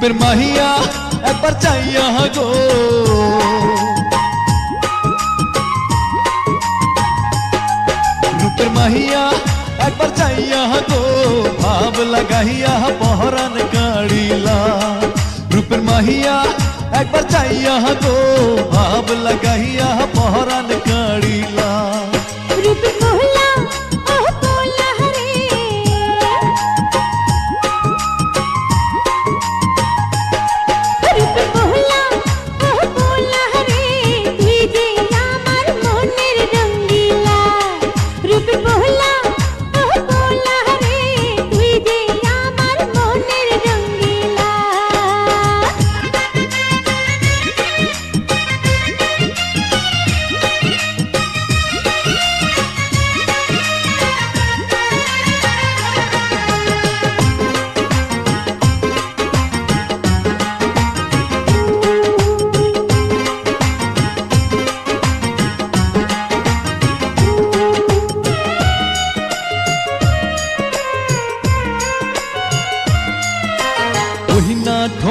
फिर माहिया परचाइया गो फिर माहिया परचाइया गो भाव लगाहिया पहरन गाड़ीला रूपर माहिया एक बार चाहिया गो भाव लगाइया पहरन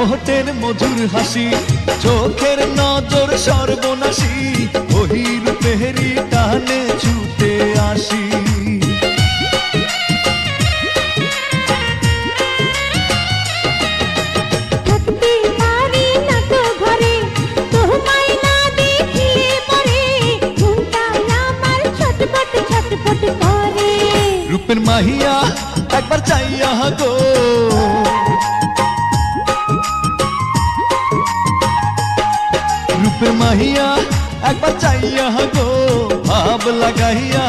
ঠোঁটের মধুর হাসি চোখের নজর সর্বনাশী ওহি রূপেরি টানে ছুটে আসি। রূপের মাহিয়া একবার চাইয়া গো महिया एक बचाइया गो भाव लगाइया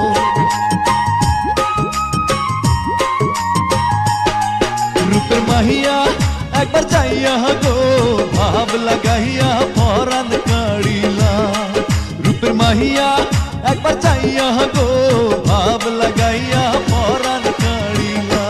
लगाइया गो, भाव लगाइया फ़ौरन कड़ीला रूप महिया, एक बार चाहिया गो, भाव लगाइया फ़ौरन कड़ीला